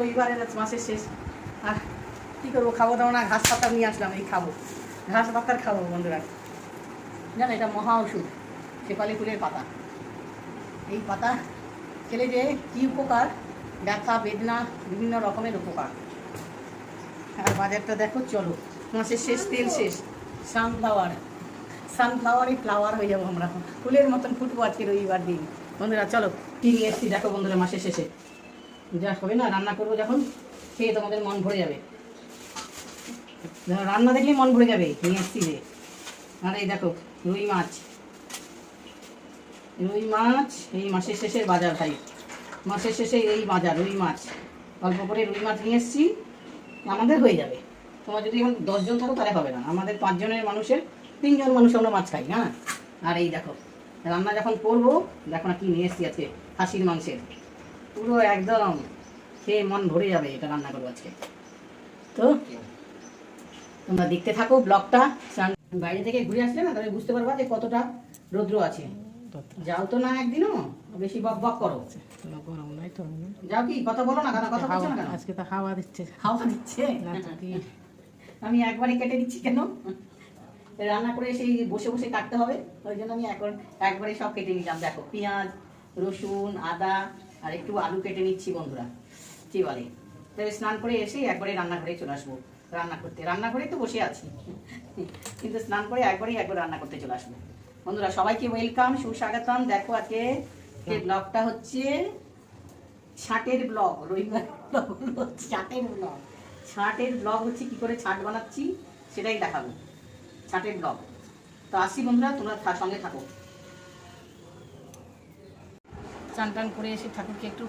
রবিবারের মাসের শেষ। আর কী করব? খাব দাবো না, ঘাস পাতা নিয়ে আসলাম, এই খাব। ঘাস পাতার খাব, বন্ধুরা। জানো, এটা মহা ওষুধ, শেফালি ফুলের পাতা। এই পাতা খেলে যে কী উপকার? ব্যথা, বেদনা, বিভিন্ন রকমের উপকার। আর বাজারটা দেখো, চলো। মাসের শেষ, তেল শেষ। সানফ্লাওয়ার সানফ্লাওয়ারই ফ্লাওয়ার হয়ে যাব আমরা। ফুলের মতন ফুটবো আজকে রবিবার দিন। বন্ধুরা, চলো নিয়ে এসছি? দেখো বন্ধুরা, মাসের শেষে। যা হবে না, রান্না করব যখন, খেয়ে তোমাদের মন ভরে যাবে। রান্না দেখলেই মন ভরে যাবে, নিয়ে এসছি যে। আর এই দেখো, রুই মাছ। রুই মাছ এই মাসের শেষের বাজার ভাই। মাসের শেষে এই বাজার, রুই মাছ। অল্প করে রুই মাছ নিয়ে এসছি, আমাদের হয়ে যাবে। তোমার যদি এখন দশজন থাকো, তাহলে হবে না। আমাদের পাঁচজনের মানুষের, তিনজন মানুষ আমরা মাছ খাই হ্যাঁ আর এই দেখো, রান্না যখন করব, দেখো না কি নিয়ে এসছি আজকে, খাসির মাংসের। পুরো একদম খেয়ে মন ভরে যাবে এটা রান্না করব আজকে। তো তোমরা দেখতে থাকো ব্লগটা বাইরে থেকে ঘুরে আসলে না তাহলে বুঝতে পারবা যে কতটা রৌদ্র আছে। যাও তো না একদিনও বেশি বক বক করো। গরম নাই তো যাও কি কথা বলো না কেন কথা বলছো না কেন? আজকে তো হাওয়া দিচ্ছে। হাওয়া দিচ্ছে? আমি একবারে কেটে দিচ্ছি কেন? রান্না করে সেই বসে বসে কাটতে হবে ওই জন্য আমি এখন একবারে সব কেটে নিলাম। দেখো পেঁয়াজ রসুন আদা আর একটু আলু কেটে নিচ্ছি বন্ধুরা কি বলে? তবে স্নান করে এসে একবারে রান্না করে চলে আসব রান্না করতে। রান্না করে তো বসে আছি কিন্তু স্নান করে একবারেই একবার রান্না করতে চলে আসব। বন্ধুরা সবাইকে ওয়েলকাম সুস্বাগতম। দেখো আজকে এই ব্লগটা হচ্ছে? ছাটের ব্লগ রবিবার ব্লগ ছাটের ব্লগ ছাটের ব্লগ হচ্ছে কি করে ছাট বানাচ্ছি সেটাই দেখাবো। ছাটের ব্লগ তো আসি বন্ধুরা তোমরা সঙ্গে থাকো। চান টান করে এসে ঠাকুরকে একটু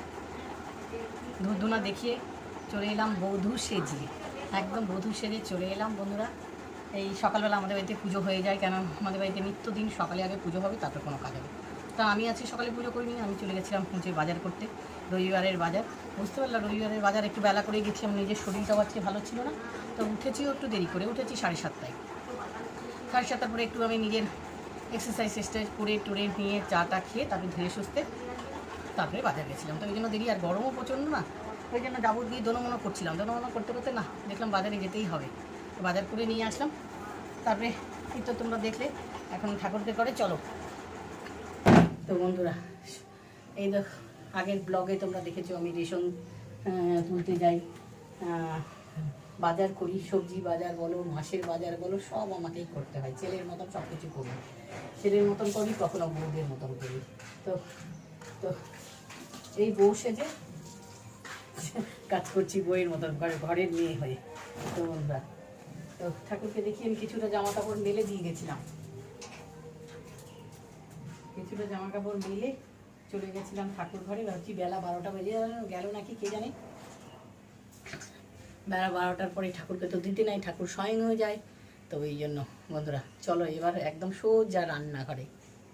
ধূপধুনা দেখিয়ে চলে এলাম বৌধু সেজে। একদম বধূ সেজে চলে এলাম বন্ধুরা। এই সকালবেলা আমাদের বাড়িতে পুজো হয়ে যায় কেন আমাদের বাড়িতে নিত্যদিন সকালে আগে পুজো হবে, তারপর কোনো কাজ হবে। তা আমি আজকে সকালে পুজো করিনি, আমি চলে গেছিলাম পুজোর বাজার করতে, রবিবারের বাজার। বুঝতে পারলাম রবিবারের বাজার একটু বেলা করে গেছিলাম নিজের শরীরটাও আজকে ভালো ছিল না। তো উঠেছিও একটু দেরি করে, উঠেছি সাড়ে সাতটায়। সাড়ে সাতটার পরে একটু আমি নিজের এক্সারসাইজ এক্সারসাইজ করে টুরে নিয়ে চাটা খেয়ে তারপরে ধীরে সুস্থে তারপরে বাজার গেছিলাম। তো ওই জন্য দেরি আর গরমও প্রচণ্ড না। ওই জন্য ডাবর দিয়ে দোনমনো করছিলাম। দোনমনো করতে করতে না, দেখলাম বাজারে যেতেই হবে। তো বাজার করে নিয়ে আসলাম। তারপরে এই তো তোমরা দেখলে, এখন ঠাকুরকে করে চলো। তো বন্ধুরা, এই দেখ, আগের ব্লগে তোমরা দেখেছ আমি রেশন তুলতে যাই। বাজার করি, সবজি বাজার বলো, মাসের বাজার বলো, সব আমাকেই করতে হয়। ছেলের মতন সব কিছু করি। ছেলের মতন করি, কখনো বউদের মতন করি। তো তো এই বউ সেজে কাজ করছি বইয়ের মতন ঘরে ঘরের মেয়ে হয়ে। তো বন্ধুরা তো ঠাকুরকে দেখি আমি কিছুটা জামা কাপড় মেলে দিয়ে গেছিলাম। কিছুটা জামা কাপড় মেলে চলে গেছিলাম ঠাকুর ঘরে। ভাবছি বেলা বারোটা বেজে গেল- নাকি কে জানে? বেলা বারোটার পরে ঠাকুরকে তো দিতে নাই, ঠাকুর স্বয়ং হয়ে যায়। তো এই জন্য বন্ধুরা, চলো এবার একদম সোজা রান্নাঘরে।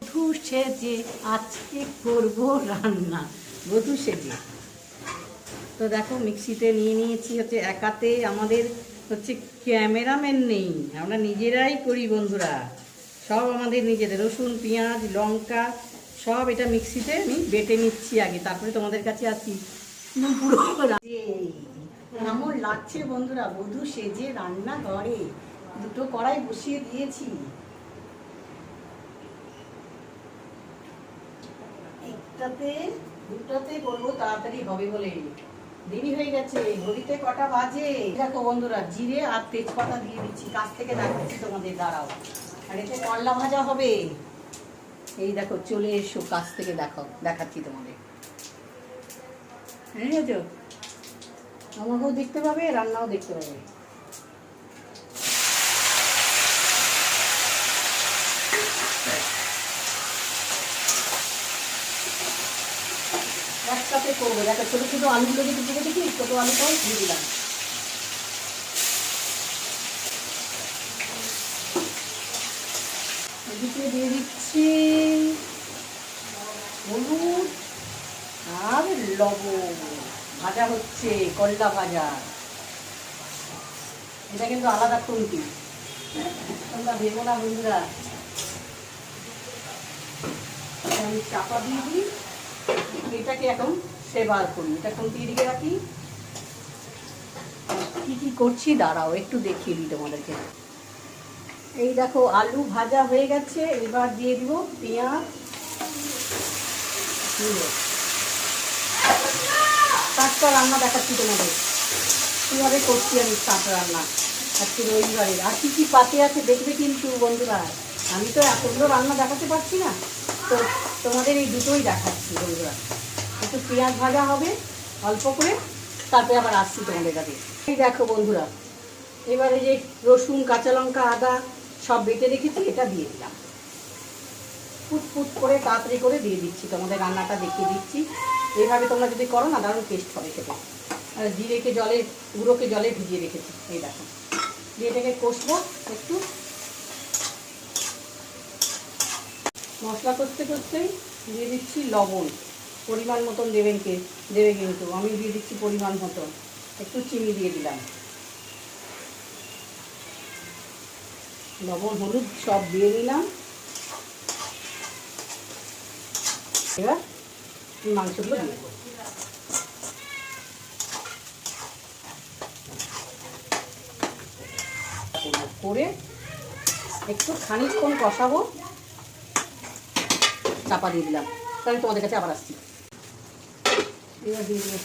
বধূ সেজে আজকে করব রান্না। বধূ সেজে। তো দেখো, মিক্সিতে নিয়ে নিয়েছি হচ্ছে একাতে। আমাদের হচ্ছে ক্যামেরাম্যান নেই। আমরা নিজেরাই করি বন্ধুরা। সব আমাদের নিজেদের। রসুন, পেঁয়াজ, লঙ্কা, সব এটা মিক্সিতে আমি বেটে নিচ্ছি আগে। তারপরে তোমাদের কাছে পুরো কেমন লাগছে বন্ধুরা? বধূ সেজে রান্না ঘরে দুটো কড়াই বসিয়ে দিয়েছি। একটাতে দুটাতে করব তাড়াতাড়ি হবে বলে দেরি হয়ে গেছে ঘড়িতে কটা বাজে? দেখো বন্ধুরা, জিরে আর তেজপাতা দিয়ে দিচ্ছি, কাছ থেকে দেখাচ্ছি তোমাদের, দাঁড়াও। আর এতে করলা ভাজা হবে। এই দেখো, চলে এসো, কাছ থেকে দেখো দেখাচ্ছি তোমাদের। হ্যাঁ আমাকেও দেখতে পাবে, রান্নাও দেখতে পাবে। একসাথে করব। দেখো, ছোটো ছোটো আলুগুলো যদি দিয়ে দেখি, ছোটো আলুটাও দিয়ে দিলাম। দিয়ে দিচ্ছি হলুদ আর লবণ। ভাজা হচ্ছে, করলা ভাজা। এটা কিন্তু আলাদা খুন্তি। তোমরা ভেবো না বন্ধুরা। আমি চাপা দিয়ে দিই। এটাকে এখন সেবার করি এটা দিকে রাখি। করছি? দাঁড়াও, একটু দেখিয়ে দিই তোমাদেরকে। এই দেখো, আলু ভাজা হয়ে গেছে। এবার দিয়ে দিব পেঁয়াজ। টাটকা রান্না দেখাচ্ছি তোমাদের। কীভাবে করছি আমি টাটকা রান্না? আজকে রবিবারের। আর কী কী পাতে আছে দেখবে কিন্তু বন্ধুরা। আমি তো এতগুলো রান্না দেখাতে পারছি না। তো তোমাদের এই দুটোই দেখাচ্ছি বন্ধুরা। একটু পেঁয়াজ ভাজা হবে, অল্প করে, তারপরে আবার আসছি তোমাদের কাছে। এই দেখো বন্ধুরা, এবারে যে রসুন, কাঁচা লঙ্কা, আদা সব বেটে রেখেছি, এটা দিয়ে দিলাম। ফুট ফুট করে, তাড়াতাড়ি করে দিয়ে দিচ্ছি। তোমাদের রান্নাটা দেখিয়ে দিচ্ছি। এইভাবে তোমরা যদি করো না, দারুণ টেস্ট হবে আর জিরেকে জলে, গুঁড়োকে জলে ভিজিয়ে রেখেছি। এই দেখো, দিয়ে এটাকে কষবো একটু। মশলা করতে করতেই দিয়ে দিচ্ছি লবণ। পরিমাণ মতন দেবেন কে? দেবে কিন্তু। আমি দিয়ে দিচ্ছি পরিমাণ মতন। একটু চিনি দিয়ে দিলাম। লবণ, হলুদ সব দিয়ে দিলাম। এবার মাংসগুলো করে একটু খানিকক্ষণ কষাবো। চাপা দিয়ে দিলাম। তাহলে তোমাদের কাছে আবার আসছি। এবার দিয়ে দিলাম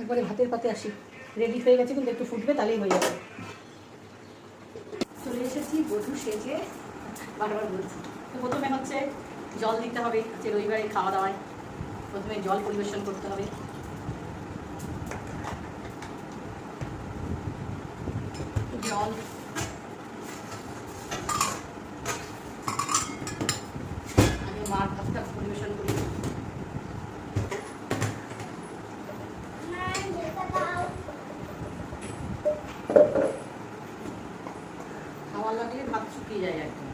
একবারে ভাতের পাতে আসি। রেডি হয়ে গেছে কিন্তু একটু ফুটবে তাহলেই হয়ে যাবে। চলে এসেছি বধু সেজে বারবার বলছি। তো প্রথমে হচ্ছে জল দিতে হবে আজকে রবিবারে খাওয়া দাওয়ায়। প্রথমে জল পরিবেশন করতে হবে। জল আমি মার ভাতটা পরিবেশন করি। খাওয়া লাগলে ভাত শুকিয়ে যায় একদম।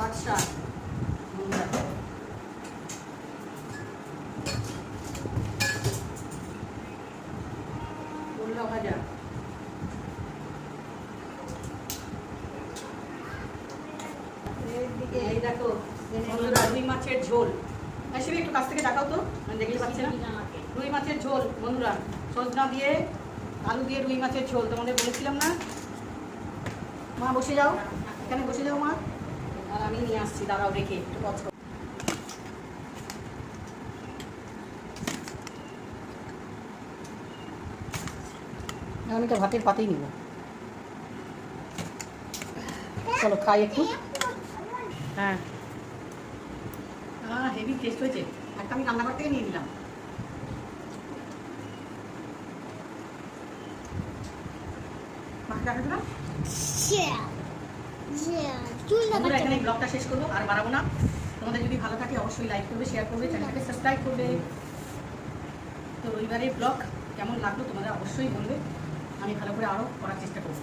পাঁচ শাক ভাজা এই দেখো রুই মাছের ঝোল। আসলে একটু কাছ থেকে দেখাও তো আমি দেখলে পাচ্ছি না। রুই মাছের ঝোল বন্ধুরা সজনা দিয়ে আলু দিয়ে রুই মাছের ঝোল তোমাদের বলেছিলাম না? মা বসে যাও। এখানে বসে যাও মা। আর আমি নিয়ে আসছি দাঁড়াও রেখে একটু আমি তো ভাতের পাতেই নিব। চলো খাই একটু। হ্যাঁ। হেভি টেস্ট হয়েছে। একটা আমি রান্নাঘর থেকে নিয়ে দেখা বন্ধুরা এখানে ব্লগটা শেষ করব আর বাড়াবো না। তোমাদের যদি ভালো থাকে অবশ্যই লাইক করবে শেয়ার করবে চ্যানেলটাকে সাবস্ক্রাইব করবে। তো রবিবারের ব্লগ কেমন লাগল তোমাদের অবশ্যই বলবে। আমি ভালো করে আরও করার চেষ্টা করব।